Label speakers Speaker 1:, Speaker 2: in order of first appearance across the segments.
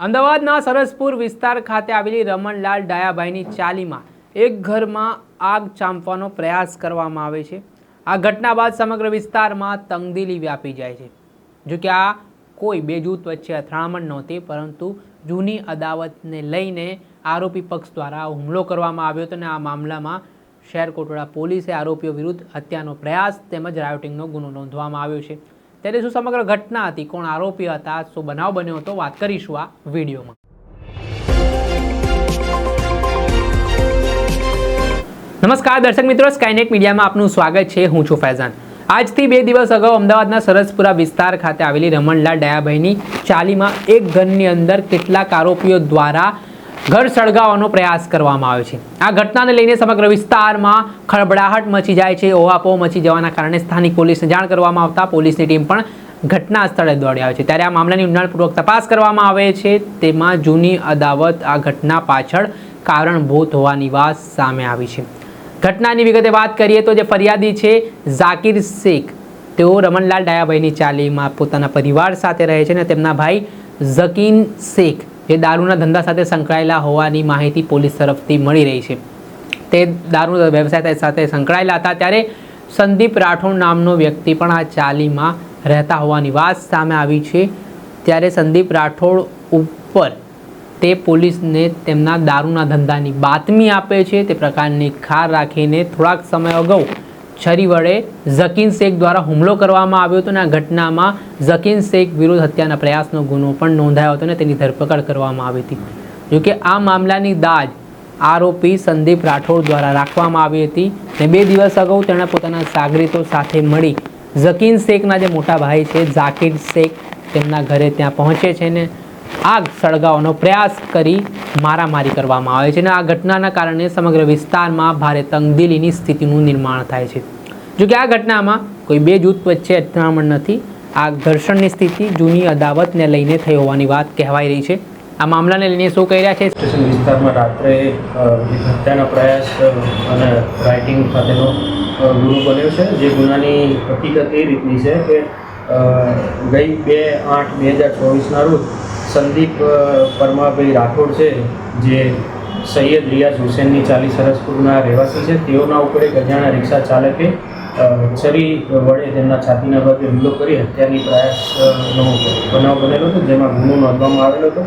Speaker 1: અમદાવાદના સરસપુર વિસ્તાર ખાતે આવેલી રમણલાલ ડાયાભાઈની ચાલીમાં એક ઘરમાં આગ ચાંપવાનો પ્રયાસ કરવામાં આવે છે. આ ઘટના બાદ સમગ્ર વિસ્તારમાં તંગદીલી વ્યાપી જાય છે. જોકે આ કોઈ બે જૂથ વચ્ચે અથડામણ નહોતી, પરંતુ જૂની અદાવતને લઈને આરોપી પક્ષ દ્વારા હુમલો કરવામાં આવ્યો હતો અને આ મામલામાં શહેર કોટોડા પોલીસે આરોપીઓ વિરુદ્ધ હત્યાનો પ્રયાસ તેમજ રાયોટિંગનો ગુનો નોંધવામાં આવ્યો છે. ત્યારે શું સમગ્ર ઘટના હતી, કોણ આરોપી હતા, શું બનાવ બન્યો હતો, વાત કરીશું આ વિડીયોમાં. નમસ્કાર દર્શક મિત્રો સ્કાયનેટ મીડિયામાં આપનું સ્વાગત છે, હું છું ફૈઝાન. આજથી બે દિવસ અગાઉ અમદાવાદના સરસપુરા વિસ્તાર ખાતે આવેલી રમણલાલ ડાયાભાઈની ચાલીમાં એક ઘરની અંદર કેટલાક આરોપીઓ દ્વારા ઘર સળગાવવાનો પ્રયાસ કરવામાં આવ્યો છે. આ ઘટનાને લઈને સમગ્ર વિસ્તારમાં ખળબડાહટ મચી જાય છે. ઓહાપો મચી જવાના કારણે સ્થાનિક પોલીસને જાણ કરવામાં આવતા પોલીસની ટીમ પણ ઘટના સ્થળે દોડી આવે છે. ત્યારે આ મામલાની ઊંડાણપૂર્વક તપાસ કરવામાં આવે છે. તેમાં જૂની અદાવત આ ઘટના પાછળ કારણભૂત હોવાની વાત સામે આવી છે. ઘટનાની વિગતે વાત કરીએ તો જે ફરિયાદી છે ઝાકિર શેખ, તેઓ રમણલાલ ડાયાભાઈની ચાલીમાં પોતાના પરિવાર સાથે રહે છે અને તેમના ભાઈ ઝકીન શેખ જે દારૂના ધંધા સાથે સંકળાયેલા હોવાની માહિતી પોલીસ તરફથી મળી રહી છે. તે દારૂ વ્યવસાય સાથે સંકળાયેલા હતા ત્યારે સંદીપ રાઠોડ નામનો વ્યક્તિ પણ આ ચાલીમાં રહેતા હોવાની વાત સામે આવી છે. ત્યારે સંદીપ રાઠોડ ઉપર તે પોલીસને તેમના દારૂના ધંધાની બાતમી આપે છે. તે પ્રકારની ખાર રાખીને થોડાક સમય અગાઉ છરી વડે ઝકીન શેખ દ્વારા હુમલો કરવામાં આવ્યો હતો અને આ ઘટનામાં ઝકીન શેખ વિરુદ્ધ હત્યાના પ્રયાસનો ગુનો પણ નોંધાયો હતો અને તેની ધરપકડ કરવામાં આવી હતી. જોકે આ મામલાની દાજ આરોપી સંદીપ રાઠોડ દ્વારા રાખવામાં આવી હતી અને બે દિવસ અગાઉ તેણે પોતાના સાગરીતો સાથે મળી ઝકીન શેખના જે મોટા ભાઈ છે, ઝાકીર શેખ તેમના ઘરે ત્યાં પહોંચે છે ને આગ સળગાવવાનો પ્રયાસ કરી મારામારી કરવામાં આવે છે અને આ ઘટનાના કારણે સમગ્ર વિસ્તારમાં ભારે તંગદિલીની સ્થિતિનું નિર્માણ થાય છે. જો કે આ ઘટનામાં કોઈ બે જૂથ વચ્ચે અથડામણ નથી. આ ઘર્ષણની સ્થિતિ જૂની અદાવતને લઈને થઈ હોવાની વાત કહેવાઈ રહી છે. આ મામલાને લઈને શું કહી રહ્યા છે?
Speaker 2: સ્ટેશન વિસ્તારમાં રાત્રે હત્યાના પ્રયાસ અને રાઇટિંગ સાથેનો ગુનો બન્યો છે. જે ગુનાની હકીકત એ રીતની છે કે ગઈ બે આઠ બે હજાર ચોવીસના રોજ સંદીપ પરમાભાઈ રાઠોડ છે, જે સૈયદ રિયાઝ હુસેનની ચાલી સરસપુરના રહેવાસી છે, તેઓના ઉપર એક અજાણા રિક્ષા ચાલકે છરી વડે તેમના છાતીના ભાગે હુમલો કરી હત્યાની પ્રયાસનો બનાવ બનેલો હતો, જેમાં ગુનો નોંધવામાં આવેલો હતો.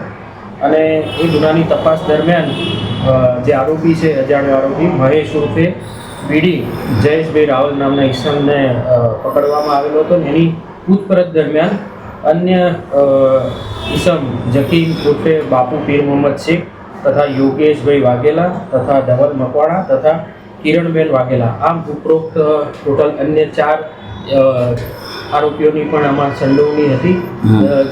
Speaker 2: અને એ ગુનાની તપાસ દરમિયાન જે આરોપી છે, અજાણ્યો આરોપી, મહેશ ઉર્ફે બીડી જયેશભાઈ રાવલ નામના ઈસમને પકડવામાં આવેલો હતો. એની પૂછપરછ દરમિયાન અન્ય અ, ઈસમ જકીમ ઉર્ફે બાપુ પીર મોહમ્મદ શેખ તથા યોગેશભાઈ વાઘેલા તથા ધવલ મકવાણા તથા કિરણબેન વાઘેલા. આમ ઉપરોક્ત ટોટલ અન્ય ચાર આરોપીઓની પણ આમાં સંડોવણી હતી.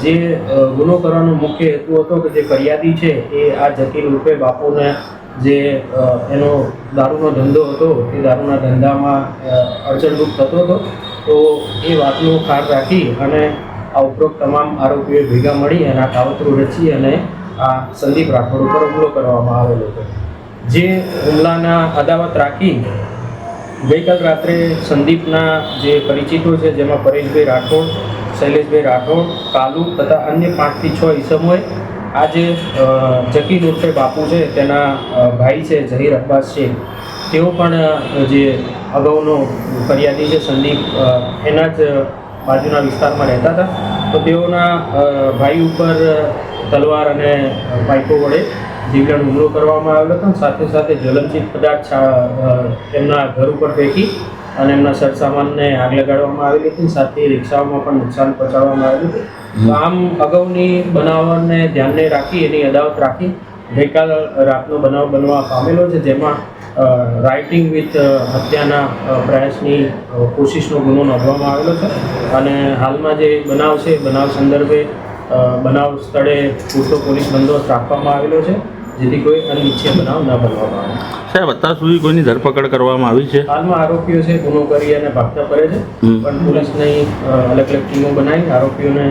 Speaker 2: જે ગુનો કરવાનો મુખ્ય હેતુ હતો કે જે ફરિયાદી છે એ આ જકીર રૂપે બાપુને જે એનો દારૂનો ધંધો હતો એ દારૂના ધંધામાં અડચણરૂપ થતો હતો. તો એ વાતનું ખાર રાખી અને આ ઉપરોક્ત તમામ આરોપીઓ ભેગા મળી અને આ કાવતરું રચી અને આ સંદીપ રાઠોડ ઉપર હુમલો કરવામાં આવેલો હતો. જે હુમલાના અદાવત રાખી ગઈકાલ રાત્રે સંદીપના જે પરિચિતો છે, જેમાં પરેશભાઈ રાઠોડ, શૈલેષભાઈ રાઠોડ, કાલુ તથા અન્ય પાંચથી છ ઈસમોએ જે જકીર ઉર્ફે બાપુ છે, તેના ભાઈ છે ઝહીર અબ્બાસ છે, તેઓ પણ જે અગાઉનો ફરિયાદી છે, સંદીપ એના જ બાજુના વિસ્તારમાં રહેતા હતા. તો તેઓના ભાઈ ઉપર તલવાર અને પાઇપો વડે જીવલેણ હુમલો કરવામાં આવેલો હતો. સાથે સાથે જ્વલનશીલ પદાર્થ એમના ઘર ઉપર ફેંકી અને એમના સરસામાનને આગ લગાડવામાં આવેલી હતી. સાથે રિક્ષાઓમાં પણ નુકસાન પહોંચાડવામાં આવ્યું હતું. આમ અગાઉની બનાવને ધ્યાને રાખી, એની અદાવત રાખી ગઈકાલ રાતનો બનાવ બનવા પામેલો છે, જેમાં રાઇટિંગ વિથ હત્યાના પ્રયાસની કોશિશનો ગુનો નોંધવામાં આવેલો છે. અને હાલમાં જે બનાવ છે બનાવ સંદર્ભે બનાવ સ્થળે પૂરતો પોલીસ બંદોબસ્ત રાખવામાં આવેલો છે જેથી કોઈ અનિચ્છે બનાવ ન બનવામાં આવે.
Speaker 3: સાહેબ અત્યાર સુધી કોઈની ધરપકડ કરવામાં આવી છે?
Speaker 2: હાલમાં આરોપીઓ છે ગુનો કરી અને ભાગતા ફરે છે. પણ પોલીસની અલગ અલગ ટીમો બનાવી આરોપીઓને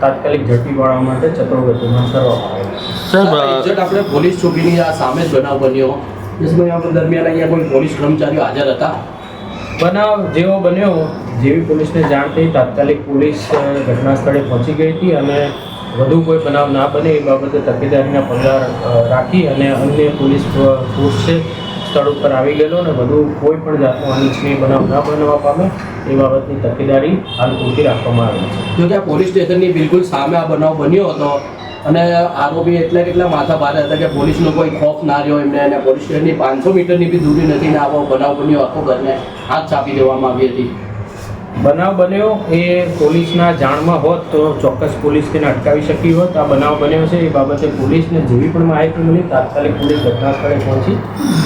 Speaker 2: તાત્કાલિક ઝડપી પાડવા માટે ચક્રોગતિમાં કરવામાં આવે છે.
Speaker 3: સાહેબ
Speaker 4: આપણે પોલીસ ચોકીની આ સામે જ બનાવ બન્યો. દરમિયાન અહીંયા કોઈ પોલીસ કર્મચારીઓ હાજર હતા?
Speaker 2: બનાવ જેવો બન્યો જેવી પોલીસને જાણ થઈ તાત્કાલિક પોલીસ ઘટના સ્થળે પહોંચી ગઈ હતી અને વધુ કોઈ બનાવ ના બને એ બાબતે તકેદારીના પગલાં રાખી અને અન્ય પોલીસ ફોર્સ છે સ્થળ ઉપર આવી ગયેલો અને વધુ કોઈ પણ જાતનો અનિચ્છનીય બનાવ ના બનવા પામે એ બાબતની તકેદારી હાલ પૂરતી રાખવામાં આવી છે.
Speaker 4: જો કે આ પોલીસ સ્ટેશનની બિલકુલ સામે આ બનાવ બન્યો હતો અને આરોપી એટલા કેટલા માથા ભારે હતા કે પોલીસનો કોઈ ખોફ ના રહ્યો એમને અને પોલીસ સ્ટેશનની પાંચસો મીટરની બી દૂરી નથી ને આવો બનાવ બન્યો, આખો ઘરને હાથ ચાપી દેવામાં આવી હતી.
Speaker 2: બનાવ બન્યો એ પોલીસના જાણમાં હોત તો ચોક્કસ પોલીસ તેને અટકાવી શકી હોત. આ બનાવ બન્યો છે એ બાબતે પોલીસને જેવી પણ માહિતી મળી, તાત્કાલિક પોલીસ ઘટના સ્થળે પહોંચી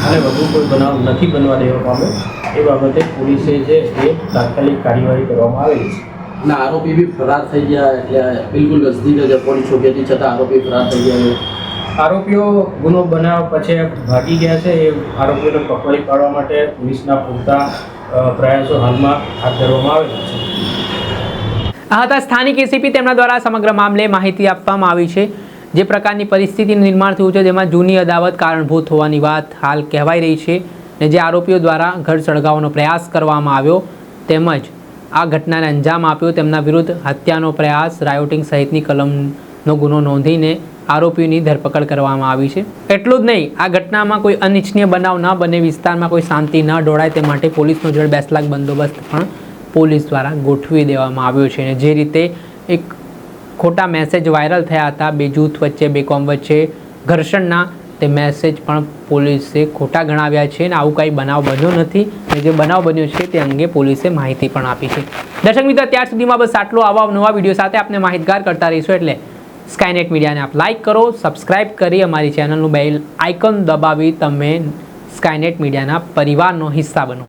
Speaker 2: અને વધુ કોઈ બનાવ નથી બનવા દેવા પામ્યો એ બાબતે પોલીસે જે એ તાત્કાલિક કાર્યવાહી કરવામાં આવેલી છે.
Speaker 4: અને આરોપી બી ફરાર થઈ ગયા એટલે બિલકુલ નજદીક જ પોલીસ ચોકીથી છતાં આરોપી ફરાર થઈ ગયા
Speaker 2: આરોપીઓ ગુનો બનાવ પછી ભાગી ગયા છે એ આરોપીઓને પકડી પાડવા માટે પોલીસના પૂરતા પ્રયાસો હાલમાં હાથ ધરવામાં આવેલા છે.
Speaker 1: આ હતા સ્થાનિક એસીપી તેમના દ્વારા સમગ્ર મામલે માહિતી આપવામાં આવી છે જે પ્રકારની પરિસ્થિતિનું નિર્માણ થયું છે જેમાં જૂની અદાવત કારણભૂત હોવાની વાત હાલ કહેવાઈ રહી છે ને જે આરોપીઓ દ્વારા ઘર સળગાવવાનો પ્રયાસ કરવામાં આવ્યો તેમજ આ ઘટનાને અંજામ આપ્યો તેમના વિરુદ્ધ હત્યાનો પ્રયાસ, રાયોટિંગ સહિતની કલમનો ગુનો નોંધીને આરોપીઓની ધરપકડ કરવામાં આવી છે. એટલું જ નહીં, આ ઘટનામાં કોઈ અનિચ્છનીય બનાવ ન બને, વિસ્તારમાં કોઈ શાંતિ ન ડોળાય તે માટે પોલીસનો જોડે બેસલાક બંદોબસ્ત પણ પોલીસ દ્વારા ગોઠવી દેવામાં આવ્યો છે અને જે રીતે એક ખોટા મેસેજ વાયરલ થયા હતા બે જૂથ વચ્ચે બે કોમ વચ્ચે, ઘર્ષણના તે મેસેજ પણ પોલીસે ખોટા ગણાવ્યા છે અને આવું કાંઈ બનાવ બન્યો નથી અને જે બનાવ બન્યો છે તે અંગે પોલીસે માહિતી પણ આપી છે. દર્શક મિત્રો અત્યાર સુધીમાં બસ આટલો આવા નવા વીડિયો સાથે આપણે માહિતગાર કરતા રહીશું એટલે સ્કાયનેટ મીડિયાને આપ લાઇક કરો સબસ્ક્રાઇબ કરી અમારી ચેનલનું બેલ આઇકન દબાવી તમે સ્કાયનેટ મીડિયાના પરિવારનો હિસ્સા બનો.